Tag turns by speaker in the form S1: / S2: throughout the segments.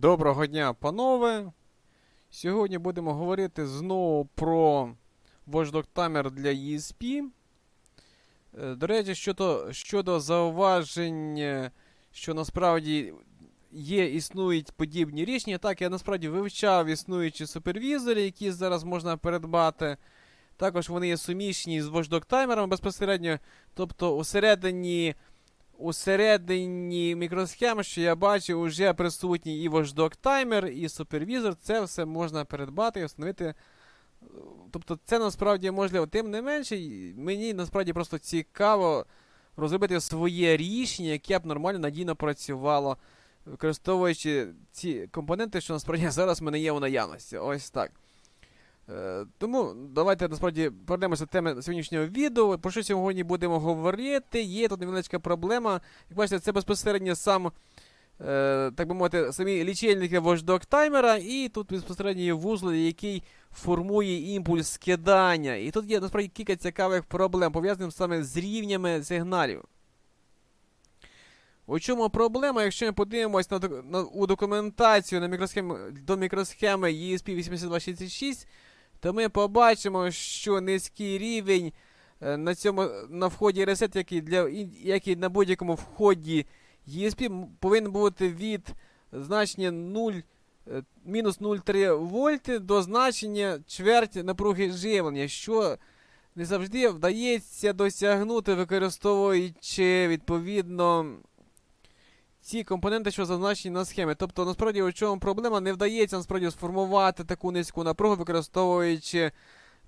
S1: Доброго дня, панове. Сьогодні будемо говорити знову про Watchdog Timer для ESP. Е, До речі, щодо, щодо зауважень, е, що насправді є, існують подібні рішення. Так, я насправді вивчав існуючі супервізори, які зараз можна передбати. Також вони є суміщені з Watchdog Timer безпосередньо. Тобто усередині Усередині мікросхем, що я бачу, вже присутній і Watchdog Timer, і супервізор. Це все можна передбати і встановити. Тобто це насправді можливо. Тим не менше, мені насправді просто цікаво розробити своє рішення, яке б нормально надійно працювало, використовуючи ці компоненти, що насправді зараз в мене є у наявності. Ось так. Е, Тому давайте насправді повернемося до теми сьогоднішнього відео. Про що сьогодні будемо говорити? Є тут невеличка проблема. Як бачите, це безпосередньо сам, е, так би мовити, самі лічильники Watchdog таймера, і тут безпосередньо є вузол, який формує імпульс скидання. І тут є насправді кілька цікавих проблем, пов'язаних саме з рівнями сигналів. У чому проблема, якщо ми подивимось на, на, у документацію на мікросхему, до мікросхеми E ESP8266, то ми побачимо, що низький рівень е, на цьому на вході ресет, який для ін- як і на будь-якому вході ESP, повинен бути від значення 0, е, мінус 0,3 вольти до значення чверть напруги живлення, що не завжди вдається досягнути, використовуючи відповідно ці компоненти, що зазначені на схемі. Тобто, насправді, у чому проблема, не вдається насправді сформувати таку низьку напругу, використовуючи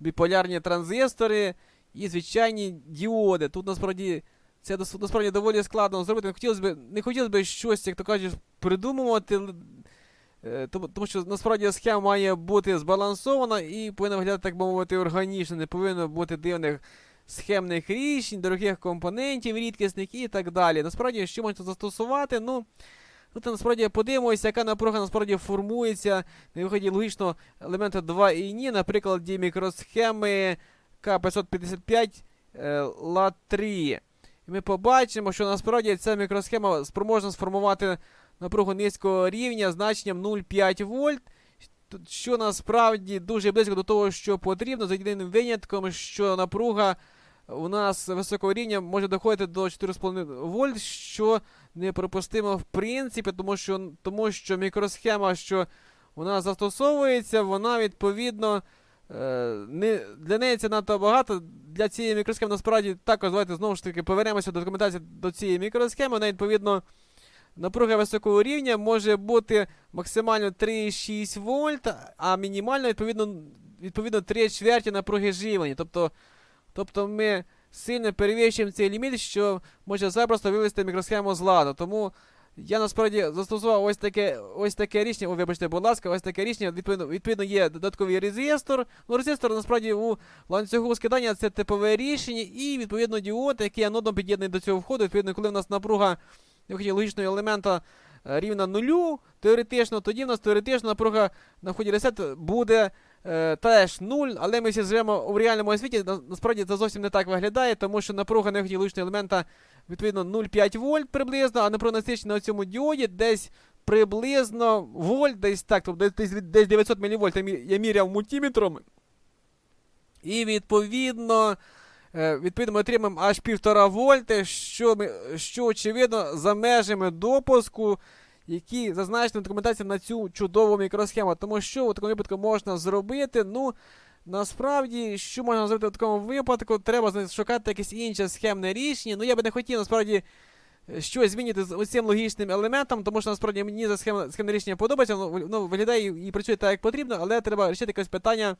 S1: біполярні транзистори і звичайні діоди. Тут насправді це насправді доволі складно зробити. Не хотілося б, не хотілося б щось, як то кажуть, придумувати. е, тому що насправді схема має бути збалансована і повинна виглядати, так би мовити, органічно, не повинно бути дивних схемних рішень, дорогих компонентів, рідкісних і так далі. Насправді, що можна застосувати? Ну, тут насправді подивимося, яка напруга насправді формується на виході логічно елемента 2 і ні, наприклад, мікросхеми К555 е, ЛА3. І ми побачимо, що насправді ця мікросхема спроможна сформувати напругу низького рівня значенням 0,5 вольт. Що насправді дуже близько до того, що потрібно, за єдиним винятком, що напруга у нас високого рівня може доходити до 4,5 вольт, що неприпустимо в принципі, тому що, тому що мікросхема, що у нас застосовується, вона відповідно. е, Не, для неї це надто багато. Для цієї мікросхеми насправді також давайте знову ж таки повернемося до документації до цієї мікросхеми. Вона відповідно напруга високого рівня може бути максимально 3,6 вольт, а мінімально відповідно, відповідно 3 чверті напруги живлення. Тобто, тобто ми сильно перевищуємо цей ліміт, що може запросто вивести мікросхему з ладу. Тому я насправді застосував ось таке, ось таке рішення. О, вибачте, будь ласка, ось таке рішення. Відповідно, відповідно є додатковий резистор. Ну, резистор насправді у ланцюгу скидання це типове рішення, і відповідно діод, який анодом під'єднаний до цього входу. Відповідно, коли в нас напруга логічного елемента е, рівна нулю, теоретично, тоді в нас теоретично напруга на вході ресет буде е, теж 0, але ми всі живемо у реальному світі. Насправді це зовсім не так виглядає, тому що напруга на вході елемента відповідно 0,5 вольт приблизно, а напруга на цьому діоді десь приблизно вольт, десь так, тобто десь, десь 900 мВ я, міряв мультиметром. І відповідно. Е, Відповідно, ми отримаємо аж 1,5 вольти, що, що очевидно за межами допуску, які зазначені в документації на цю чудову мікросхему. Тому що у такому випадку можна зробити. Ну, насправді, що можна зробити в такому випадку? Треба шукати якесь інше схемне рішення. Ну, я би не хотів насправді щось змінити з цим логічним елементом, тому що насправді мені за схем, схемне рішення подобається, воно, воно виглядає і працює так, як потрібно, але треба вирішити якесь питання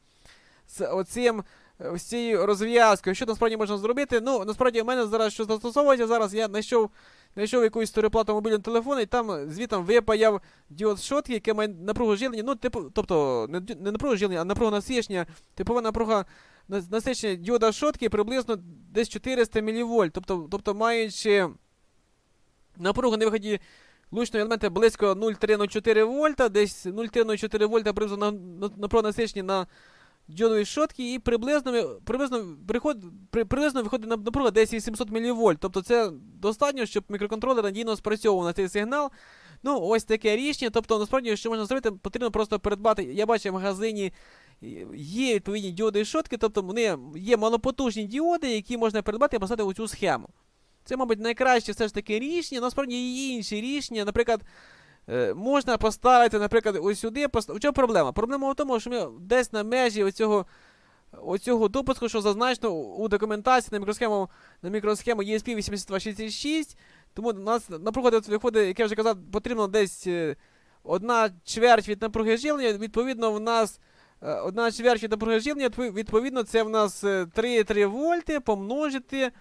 S1: з оцим ось цією розв'язкою. Що насправді можна зробити? Ну, насправді, у мене зараз що застосовується, зараз я знайшов, знайшов якусь староплату мобільного телефону, і там звітом випаяв діод шотки, яке має напругу живлення, ну, типу, тобто, не, не напругу живлення, а напругу насичення, типова напруга насичення діода шотки приблизно десь 400 мВ. Тобто, тобто маючи напругу на виході лучного елемента близько 0,304 вольта, десь 0,304 вольта приблизно на, на, напруга насичення на діодові шотки, і приблизно, приблизно, приход, при, приблизно виходить на напруга десь 800 мВ. Тобто це достатньо, щоб мікроконтролер надійно спрацьовував на цей сигнал. Ну, ось таке рішення. Тобто, насправді, що можна зробити, потрібно просто придбати. Я бачу в магазині є відповідні діоди і шотки, тобто вони є малопотужні діоди, які можна придбати і поставити у цю схему. Це, мабуть, найкраще все ж таки рішення. Насправді є інші рішення. Наприклад, можна поставити, наприклад, ось сюди. У чому проблема? Проблема в тому, що ми десь на межі оцього, оцього допуску, що зазначено у документації на мікросхему, на мікросхему ESP 8266. Тому у нас, от виходить, як я вже казав, потрібно десь е, одна чверть від напруги живлення. Відповідно, в нас е, одна чверть напруги живлення, відповідно, це в нас е, 3,3 вольти помножити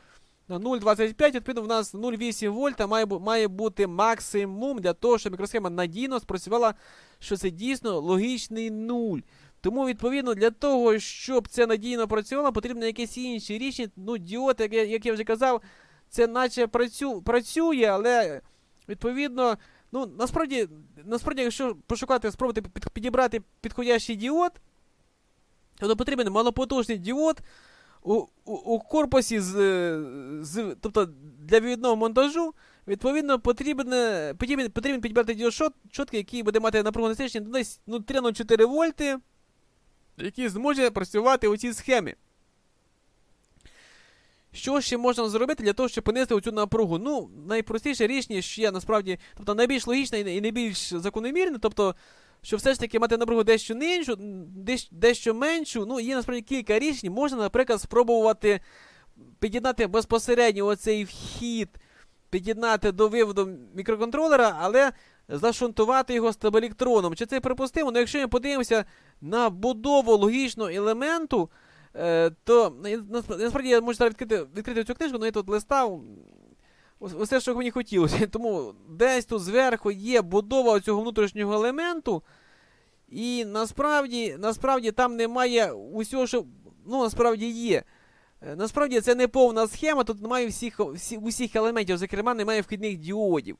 S1: на 0,25, відповідно, в нас 0,8 вольта має, має бути максимум для того, щоб мікросхема надійно спрацювала, що це дійсно логічний нуль. Тому, відповідно, для того, щоб це надійно працювало, потрібно якесь інше рішення. Ну, діод, як я, як я вже казав, це наче працю, працює, але відповідно, ну, насправді, насправді, якщо пошукати, спробувати під, підібрати підходящий діод, то потрібен малопотужний діод у, у, у корпусі з, з, тобто для відного монтажу, відповідно, потрібен, потрібен, потрібен підібрати діод шот, чоткий, який буде мати напругу насичення десь ну, 3,04 вольти, який зможе працювати у цій схемі. Що ще можна зробити для того, щоб понести оцю напругу? Ну, найпростіше рішення, що є насправді, тобто найбільш логічне і найбільш закономірне, тобто, що все ж таки мати напругу дещо нижчу, дещо меншу. Ну, є насправді кілька рішень. Можна, наприклад, спробувати під'єднати безпосередньо оцей вхід, під'єднати до виводу мікроконтролера, але зашунтувати його стабелектроном. Чи це припустимо? Ну, якщо ми подивимося на будову логічного елементу, Е, то насправді я можу зараз відкрити, відкрити цю книжку, але я тут листав. Ось- що мені хотілося. Тому десь тут зверху є будова цього внутрішнього елементу. І насправді, насправді там немає усього, що ну, насправді є. Е, Насправді це не повна схема, тут немає всіх, всі, усіх елементів, зокрема, немає вхідних діодів.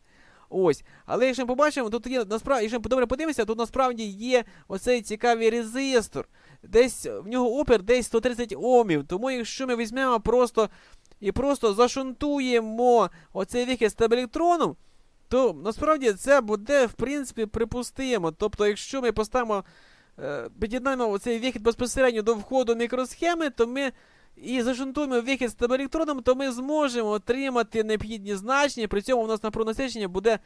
S1: Ось. Але якщо ми побачимо, тут є насправді, якщо ми добре подивимося, тут насправді є оцей цікавий резистор десь в нього опір десь 130 омів. Тому якщо ми візьмемо просто і просто зашунтуємо оцей вихід стабелектроном, то насправді це буде в принципі припустимо. Тобто, якщо ми поставимо, е, під'єднаємо оцей вихід безпосередньо до входу мікросхеми, то ми і зашунтуємо вихід з стабелектроном, то ми зможемо отримати необхідні значення. При цьому у нас на насичення буде,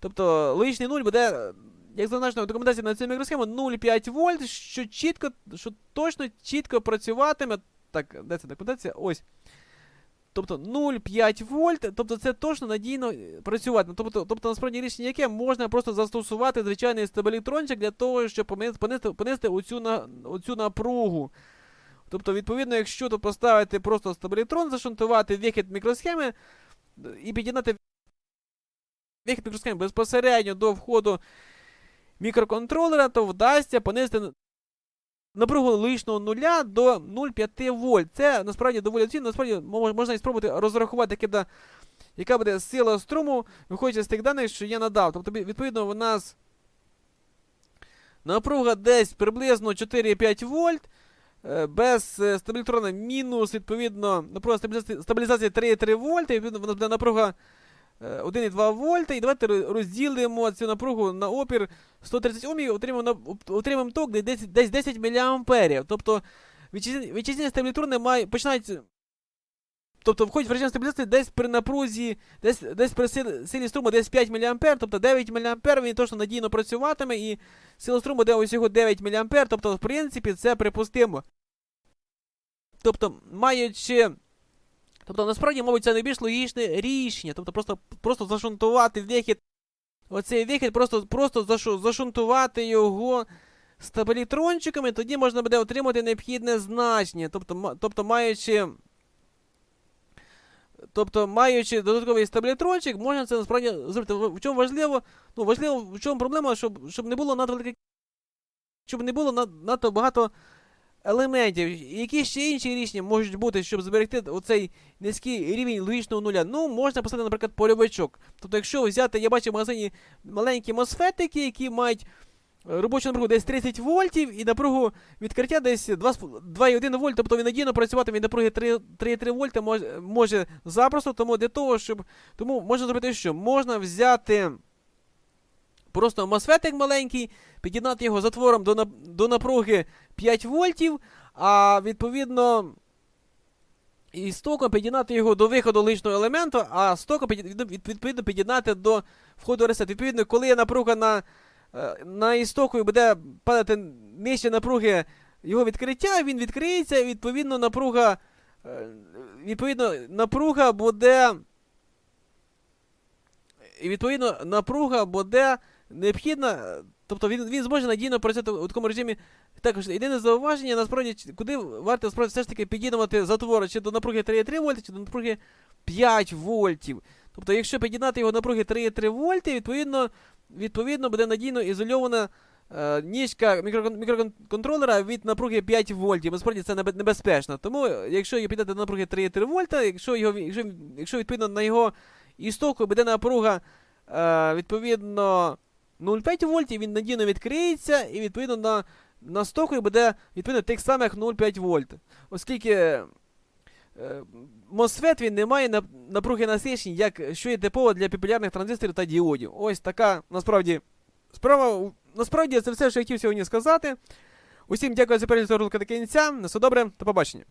S1: тобто логічний нуль буде як зазначено в документації на цю мікросхему 0,5 вольт, що чітко, що точно чітко працюватиме. Так, де ця документація? Ось. Тобто 0,5 вольт, тобто це точно надійно е, працюватиме. Тобто, тобто насправді рішення яке можна просто застосувати звичайний стабелектрончик для того, щоб понести, понести оцю, на, оцю напругу. Тобто, відповідно, якщо тут поставити просто стабелетрон, зашунтувати вихід мікросхеми е, і під'єднати вихід мікросхеми безпосередньо до входу мікроконтролера, то вдасться понести напругу логічного нуля до 0,5 вольт. Це насправді доволі цінно, насправді можна і спробувати розрахувати, яка яка буде сила струму, виходячи з тих даних, що я надав. Тобто, відповідно, у нас напруга десь приблизно 4,5 вольт. е, Без е, стабілітрона мінус, відповідно, напруга стабілізації, стабілізації 3,3 вольта, і відповідно, нас буде напруга 1,2 вольта. І давайте розділимо цю напругу на опір 130 Ом і отримаємо, отримаємо ток десь, десь 10 мА. Тобто вітчизняні стабілітрони мають, починають. Тобто входять в режим стабілізації десь при напрузі, десь, десь при силі струму десь 5 мА, тобто 9 мА він точно надійно працюватиме, і сила струму де усього 9 мА, тобто, в принципі, це припустимо. Тобто, маючи. Тобто, насправді, мабуть, це найбільш логічне рішення. Тобто, просто, просто зашунтувати вихід. Оцей вихід, просто, просто зашу, зашунтувати його стабілітрончиками, тоді можна буде отримати необхідне значення. Тобто, тобто маючи. Тобто, маючи додатковий стабілітрончик, можна це насправді зробити. В чому важливо? Ну, важливо, в чому проблема, щоб, щоб не було надто велике- щоб не було над- надто багато елементів. Які ще інші рішення можуть бути, щоб зберегти оцей низький рівень логічного нуля? Ну, можна поставити, наприклад, польовичок. Тобто, якщо взяти, я бачив в магазині маленькі мосфетики, які мають е, робочу напругу десь 30 вольтів і напругу відкриття десь 2,1 вольт, тобто він надійно працювати від напруги 3,3 вольта може, може запросто, тому для того, щоб. Тому можна зробити що? Можна взяти. просто мосфетик маленький, під'єднати його затвором до, до напруги 5 вольтів, а відповідно. І стоком під'єднати його до виходу лишнього елементу, а стоком відповідно під'єднати до входу ресет. Відповідно, коли є напруга на, е, на істоку і буде падати нижче напруги його відкриття, він відкриється, і відповідно напруга. е, Відповідно, напруга буде. І відповідно напруга буде необхідна. Тобто він, він зможе надійно працювати у такому режимі. Також єдине зауваження, насправді, куди варто насправді все ж таки під'єднувати затвори чи до напруги 3,3 вольти, чи до напруги 5 вольтів. Тобто, якщо під'єднати його напруги 3,3 вольти, відповідно, відповідно буде надійно ізольована е, ніжка мікрокон- мікроконтролера від напруги 5 вольтів. Насправді це небезпечно. Тому, якщо його під'єднати до напруги 3,3 вольта, якщо, його, якщо, якщо відповідно на його істоку буде напруга е, відповідно 0,5 вольтів, він надійно відкриється, і відповідно на, на стоку буде відповідно тих самих 0,5 вольт. Оскільки е, MOSFET він не має нап- напруги насичень, як що є типово для популярних транзисторів та діодів. Ось така насправді справа. Насправді це все, що я хотів сьогодні сказати. Усім дякую за перегляд до кінця. На все добре, до побачення.